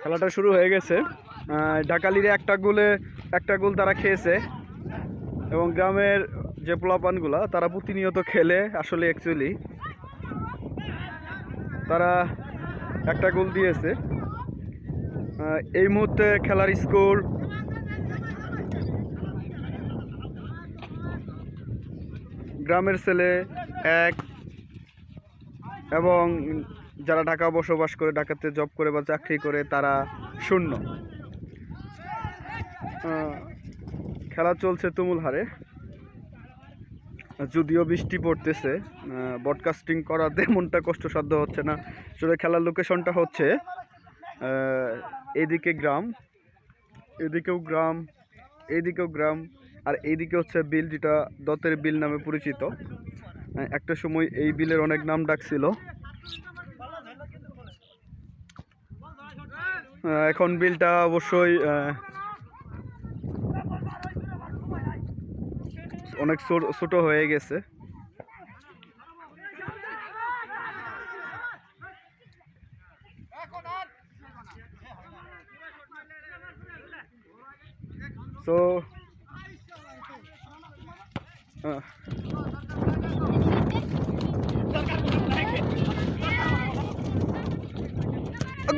খেলাটা শুরু হয়ে গেছে। ঢাকালিরে একটা গোলে, একটা গোল তারা খেয়েছে। এবং গ্রামের যে পোলাপানগুলা, তারা প্রতিনিয়ত খেলে আসলে অ্যাকচুয়ালি তারা একটা গোল দিয়েছে। এই মুহূর্তে খেলার স্কোর গ্রামের ছেলে এক এবং যারা ঢাকা বসবাস করে ঢাকাতে জব করে বা চাকরি করে, তারা শূন্য। খেলা চলছে তুমুল হারে। যদিও বৃষ্টি পড়তেছে ব্রডকাস্টিং করা তেমনটা কষ্টসাধ্য হচ্ছে না। আসলে খেলার লোকেশনটা হচ্ছে এদিকে গ্রাম, এদিকেও গ্রাম এদিকেও গ্রাম, আর এইদিকে হচ্ছে বিল যেটা দত্তের বিল নামে পরিচিত। একটা সময় এই বিলের অনেক নাম ডাক ছিল আহ, এখন বিলটা অবশ্যই অনেক ছোট- হয়ে গেছে। তো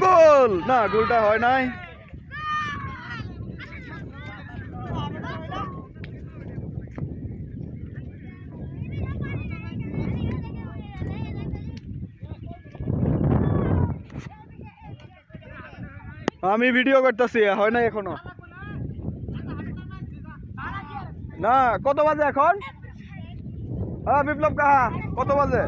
গোল। না, গোলটা হয় নাই। আমি ভিডিও করতেছি, হয় নাই এখনও? না, কত বাজে এখন? বিপ্লব কাহা, কত বাজে?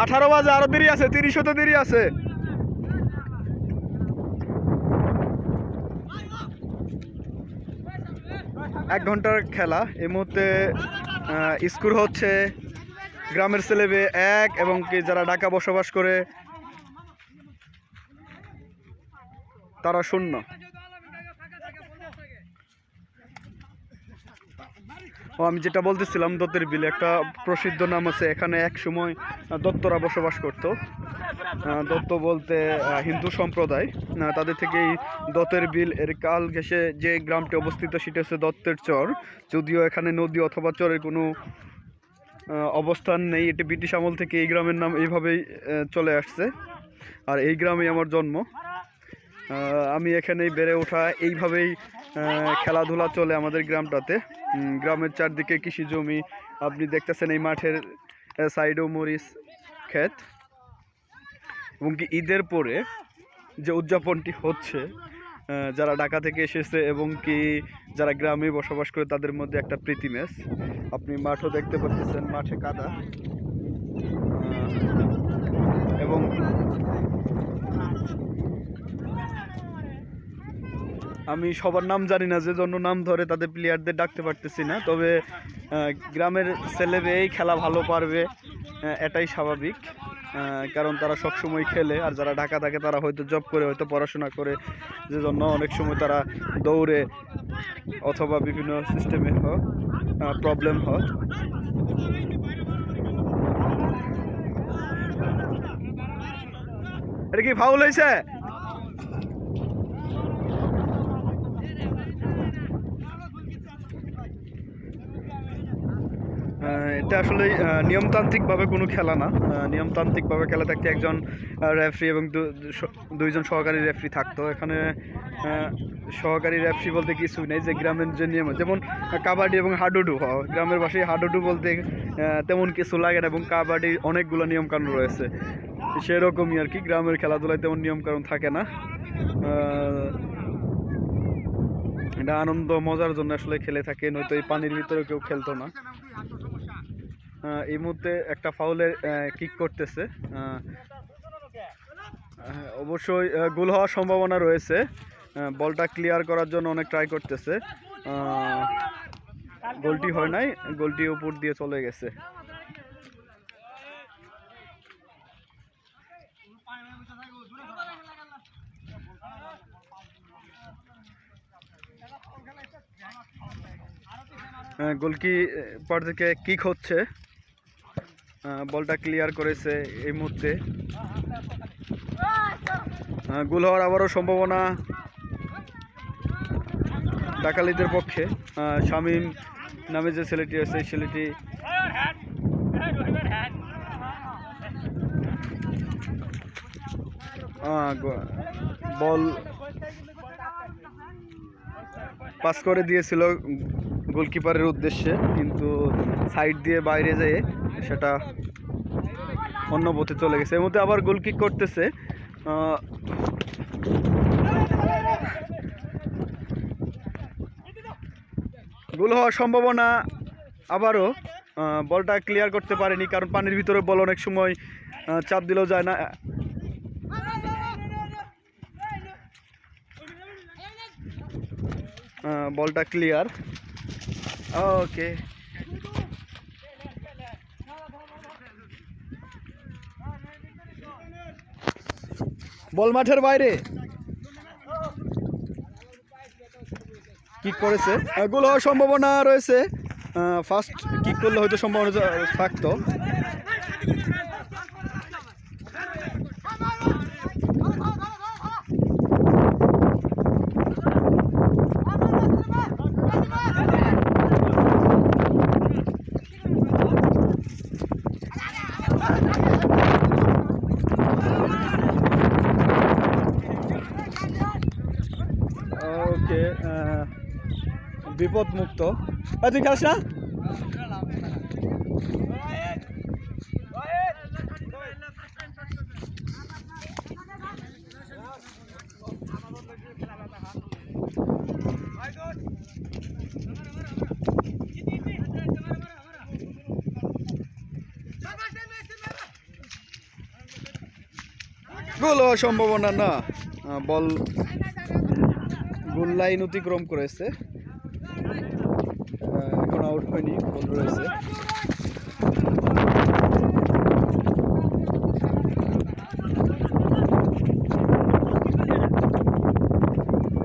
আঠারো বাজে, আরও দেরি আছে তিরিশ তো দেরি আছে। এক ঘণ্টার খেলা। এই মুহূর্তে স্কোর হচ্ছে গ্রামের ছেলেবে এক এবং কি যারা ঢাকা বসবাস করে, তারা শূন্য। আমি যেটা বলতেছিলাম, দত্তের বিলে একটা প্রসিদ্ধ নাম আছে, এখানে এক সময় দত্তরা বসবাস করত। দত্ত বলতে হিন্দু সম্প্রদায়। তাদের থেকে এই দত্তের বিল, এর কাল ঘেসে যে গ্রামটি অবস্থিত, সেটা হচ্ছে দত্তের চর। যদিও এখানে নদী অথবা চরের কোনো অবস্থান নেই, এটি ব্রিটিশ আমল থেকে এই গ্রামের নাম এইভাবেই চলে আসছে। আর এই গ্রামেই আমার জন্ম। আমি এখানেই বেড়ে ওঠা, এইভাবেই খেলাধুলা চলে আমাদের গ্রামটাতে। গ্রামের চারদিকে কৃষি জমি, আপনি দেখতেছেন এই মাঠের সাইডেও মরিচ ক্ষেত। এবং কি ঈদের পরে যে উদযাপনটি হচ্ছে যারা ঢাকা থেকে এসেছে এবং কি যারা গ্রামে বসবাস করে তাদের মধ্যে একটা প্রীতি ম্যাচ। আপনি মাঠও দেখতে পাচ্ছেন, মাঠে কাদা আহ, এবং আমি সবার নাম জানি না, যে জন্য নাম ধরে তাদের প্লেয়ারদের ডাকতে পারতেছি না। তবে গ্রামের ছেলে ছেলেবেই খেলা ভালো পারবে এটাই স্বাভাবিক। কারণ তারা সব সময় খেলে, আর যারা ঢাকা থাকে তারা হয়তো জব করে, হয়তো পড়াশোনা করে, যে জন্য অনেক সময় তারা দৌড়ে অথবা বিভিন্ন সিস্টেমে হোক প্রবলেম হোক এটা কি ফাউল হয়েছে এটা আসলে নিয়মতান্ত্রিকভাবে কোনো খেলা না। নিয়মতান্ত্রিকভাবে খেলা থাকতে একজন রেফারি এবং দুইজন সহকারী রেফারি থাকতো। এখানে সহকারী রেফারি বলতে কিছুই নেই, যে গ্রামের যে নিয়ম, যেমন কাবাডি এবং হাডুডু গ্রামের ভাষায় হাডুডু বলতে তেমন কিছু লাগে না এবং কাবাডি অনেকগুলো নিয়মকানুন রয়েছে। সেরকমই আর কি, গ্রামের খেলাধুলায় তেমন নিয়মকানুন থাকে না। এটা আনন্দ, মজার জন্য আসলে খেলে থাকে, নয়তো এই পানির ভিতরে কেউ খেলতো না। এই মুহূর্তে একটা ফাউলের কিক করতেছে। অবশ্যই গোল হওয়ার সম্ভাবনা রয়েছে। বলটা ক্লিয়ার করার জন্য অনেক ট্রাই করতেছে। গোলটি হয় নাই, গোলটি উপর দিয়ে চলে গেছে। গোলকি পর থেকে কিক হচ্ছে। বলটা ক্লিয়ার করেছে এই মুহূর্তে। গোল হওয়ার আবারও সম্ভাবনা ডাকালিদের পক্ষে। শামীম নামে যে ছেলেটি আছে সেই ছেলেটি বল পাস করে দিয়েছিল গোলকিপারের উদ্দেশ্যে, কিন্তু সাইড দিয়ে বাইরে যেয়ে সেটা অন্য পথে চলে গেছে। এর মধ্যে আবার গোল কিক করতেছে। গোল হওয়ার সম্ভাবনা আবারও বলটা ক্লিয়ার করতে পারেনি, কারণ পানির ভিতরে বল অনেক সময় চাপ দিলেও যায় না। বলটা ক্লিয়ার ওকে বল মাঠের বাইরে। কিক করেছে। গোল হওয়ার সম্ভাবনা রয়েছে। ফার্স্ট কিক করলে হয়তো সম্ভাবনা থাকতো। ওকে বিপদ মুক্ত তুই খেলিস না গোল হওয়ার সম্ভাবনা না। বল গোল লাইন অতিক্রম করেছে। এখন আউট হয়নি বল রয়েছে।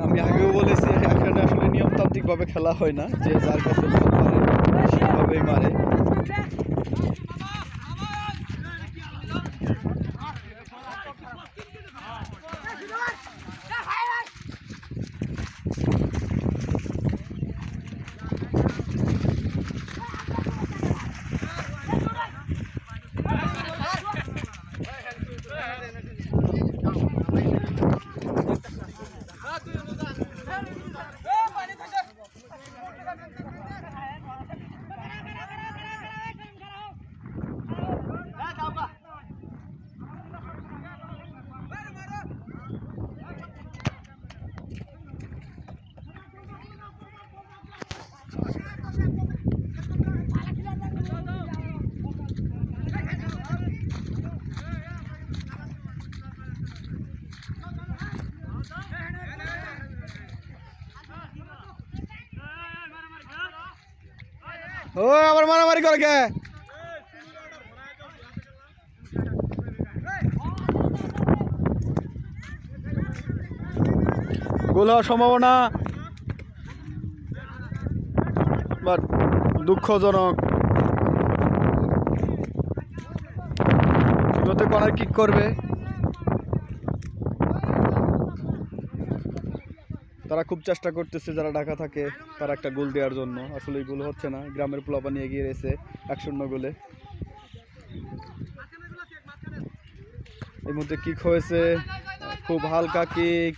আমি আগেও বলেছি, এখানে আসলে নিয়মতান্ত্রিকভাবে খেলা হয় না, যে যার কাছে সেভাবেই মারে। ও আবার মারামারি করে কে? গোল হওয়ার সম্ভাবনা। বাট দুঃখজনক। যতে কর্নার কিক করবে। তারা খুব চেষ্টা করতেছে, যারা ঢাকা থাকে, তারা একটা গোল দেওয়ার জন্য। আসলে এই গোল হচ্ছে না। গ্রামের পোলাপা নিয়ে এগিয়ে রয়েছে এক শূন্য গোলে। এর মধ্যে কিক হয়েছে। খুব হালকা কিক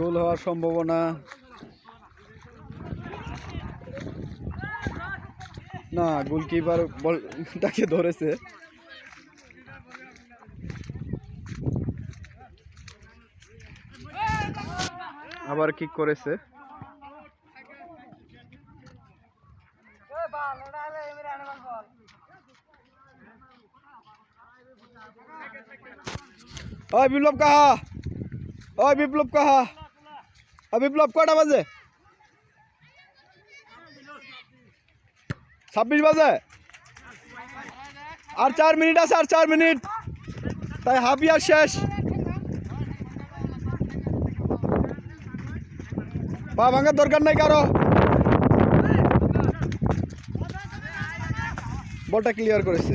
গোল হওয়ার সম্ভাবনা। না, গোলকিপার বলটাকে ধরেছে। আবার কিক করেছে। ওই বিপ্লব কাহা? ওই বিপ্লব কাহা? বিপ্লব কটা বাজে? ছাব্বিশ বাজে? আর চার মিনিট আছে, আর চার মিনিট। তাই হাফ ইয়ার শেষ। বা ভাঙার দরকার নাই কারও। বলটা ক্লিয়ার করেছে।